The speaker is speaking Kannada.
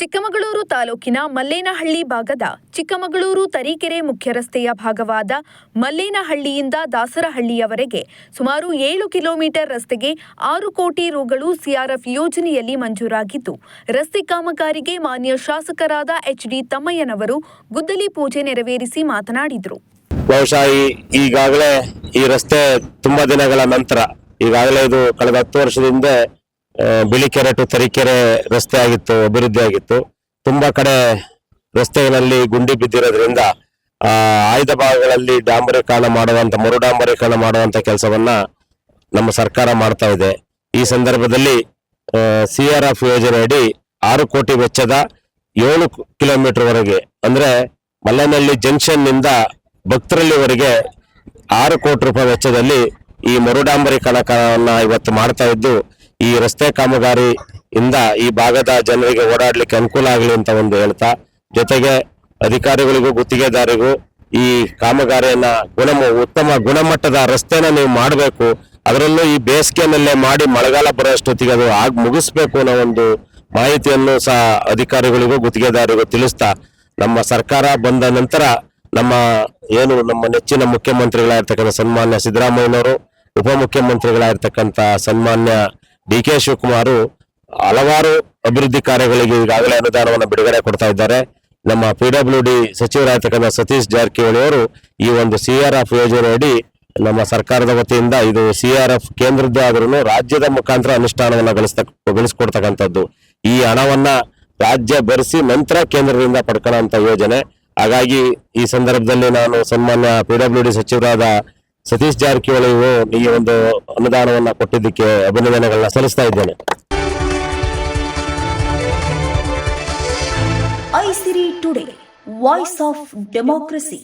ಚಿಕ್ಕಮಗಳೂರು ತಾಲೂಕಿನ ಮಲ್ಲೇನಹಳ್ಳಿ ಭಾಗದ ಚಿಕ್ಕಮಗಳೂರು ತರೀಕೆರೆ ಮುಖ್ಯ ರಸ್ತೆಯ ಭಾಗವಾದ ಮಲ್ಲೇನಹಳ್ಳಿಯಿಂದ ದಾಸರಹಳ್ಳಿಯವರೆಗೆ ಸುಮಾರು ಏಳು ಕಿಲೋಮೀಟರ್ ರಸ್ತೆಗೆ ಆರು ಕೋಟಿ ರುಗಳು ಸಿಆರ್ಎಫ್ ಯೋಜನೆಯಲ್ಲಿ ಮಂಜೂರಾಗಿದ್ದು, ರಸ್ತೆ ಕಾಮಗಾರಿಗೆ ಮಾನ್ಯ ಶಾಸಕರಾದ ಎಚ್ಡಿ ತಮ್ಮಯ್ಯನವರು ಗುದ್ದಲಿ ಪೂಜೆ ನೆರವೇರಿಸಿ ಮಾತನಾಡಿದರು. ಬಹುಶಃ ಈಗಾಗಲೇ ಈ ರಸ್ತೆ ತುಂಬಾ ದಿನಗಳ ನಂತರ, ಈಗಾಗಲೇ ಇದು ಕಳೆದ ಹತ್ತು ವರ್ಷದಿಂದ ಬಿಳಿಕೆರೆ ಟು ತರೀಕೆರೆ ರಸ್ತೆ ಆಗಿತ್ತು, ಅಭಿವೃದ್ಧಿ ಆಗಿತ್ತು. ತುಂಬಾ ಕಡೆ ರಸ್ತೆಗಳಲ್ಲಿ ಗುಂಡಿ ಬಿದ್ದಿರೋದ್ರಿಂದ ಆಯ್ದ ಭಾಗಗಳಲ್ಲಿ ಡಾಂಬರೀಕರಣ ಮಾಡುವಂತ ಮರು ಡಾಂಬರೀಕರಣ ಮಾಡುವಂತ ಕೆಲಸವನ್ನ ನಮ್ಮ ಸರ್ಕಾರ ಮಾಡ್ತಾ ಇದೆ. ಈ ಸಂದರ್ಭದಲ್ಲಿ ಸಿ ಆರ್ ಎಫ್ ಯೋಜನೆಯಡಿ ಆರು ಕೋಟಿ ವೆಚ್ಚದ ಏಳು ಕಿಲೋಮೀಟರ್ ವರೆಗೆ ಅಂದ್ರೆ ಮಲ್ಲನಹಳ್ಳಿ ಜಂಕ್ಷನ್ನಿಂದ ಭಕ್ತರಲ್ಲಿವರೆಗೆ ಆರು ಕೋಟಿ ರೂಪಾಯಿ ವೆಚ್ಚದಲ್ಲಿ ಈ ಮರುಡಾಂಬರೀಕರಣವನ್ನ ಇವತ್ತು ಮಾಡ್ತಾ ಇದ್ದು ಈ ರಸ್ತೆ ಕಾಮಗಾರಿ ಇಂದ ಈ ಭಾಗದ ಜನರಿಗೆ ಓಡಾಡ್ಲಿಕ್ಕೆ ಅನುಕೂಲ ಆಗಲಿ ಅಂತ ಒಂದು ಹೇಳ್ತಾ, ಜೊತೆಗೆ ಅಧಿಕಾರಿಗಳಿಗೂ, ಗುತ್ತಿಗೆದಾರಿಗೂ ಈ ಕಾಮಗಾರಿಯನ್ನ ಗುಣಮ, ಉತ್ತಮ ಗುಣಮಟ್ಟದ ರಸ್ತೆನ ನೀವು ಮಾಡಬೇಕು. ಅದರಲ್ಲೂ ಈ ಬೇಸಿಗೆನಲ್ಲೇ ಮಾಡಿ ಮಳೆಗಾಲ ಬರೋಷ್ಟೊತ್ತಿಗೆ ಅದು ಆಗ, ಮುಗಿಸ್ಬೇಕು ಅನ್ನೋ ಒಂದು ಮಾಹಿತಿಯನ್ನು ಸಹ ಅಧಿಕಾರಿಗಳಿಗೂ, ಗುತ್ತಿಗೆದಾರಿಗೂ ತಿಳಿಸ್ತಾ, ನಮ್ಮ ಸರ್ಕಾರ ಬಂದ ನಂತರ ನಮ್ಮ ಏನು ನಮ್ಮ ನೆಚ್ಚಿನ ಮುಖ್ಯಮಂತ್ರಿಗಳಾಗಿರ್ತಕ್ಕಂಥ ಸನ್ಮಾನ್ಯ ಸಿದ್ದರಾಮಯ್ಯನವರು, ಉಪಮುಖ್ಯಮಂತ್ರಿಗಳಾಗಿರ್ತಕ್ಕಂಥ ಸನ್ಮಾನ್ಯ ಡಿ ಕೆ ಶಿವಕುಮಾರ್ ಹಲವಾರು ಅಭಿವೃದ್ಧಿ ಕಾರ್ಯಗಳಿಗೆ ಈಗಾಗಲೇ ಅನುದಾನವನ್ನು ಬಿಡುಗಡೆ ಕೊಡ್ತಾ ಇದ್ದಾರೆ. ನಮ್ಮ ಪಿ ಡಬ್ಲ್ಯೂ ಡಿ ಸಚಿವರಾಗಿರ್ತಕ್ಕಂಥ ಸತೀಶ್ ಜಾರಕಿಹೊಳಿ ಅವರು ಈ ಒಂದು ಸಿ ಆರ್ ಎಫ್ ಯೋಜನೆಯಡಿ ನಮ್ಮ ಸರ್ಕಾರದ ವತಿಯಿಂದ ಇದು ಸಿ ಆರ್ ಎಫ್ ಕೇಂದ್ರದ್ದೇ ಆದ್ರೂ ರಾಜ್ಯದ ಮುಖಾಂತರ ಅನುಷ್ಠಾನವನ್ನು ಗಳಿಸ್ತಕ್ಕ ಗಳಿಸ್ಕೊಡ್ತಕ್ಕಂಥದ್ದು. ಈ ಹಣವನ್ನ ರಾಜ್ಯ ಭರಿಸಿ ನಂತರ ಕೇಂದ್ರದಿಂದ ಪಡ್ಕೊಳ್ಳೋಂಥ ಯೋಜನೆ. ಹಾಗಾಗಿ ಈ ಸಂದರ್ಭದಲ್ಲಿ ನಾನು ಸನ್ಮಾನ್ಯ ಪಿ ಡಬ್ಲ್ಯೂ ಡಿ ಸಚಿವರಾದ ಸತೀಶ್ ಜಾರಕಿಹೊಳಿ ಈ ಒಂದು ಅನುದಾನವನ್ನ ಕೊಟ್ಟಿದ್ದಕ್ಕೆ ಅಭಿನಂದನೆಗಳನ್ನ ಸಲ್ಲಿಸ್ತಾ ಇದ್ದೇನೆ. Aisiri today voice of democracy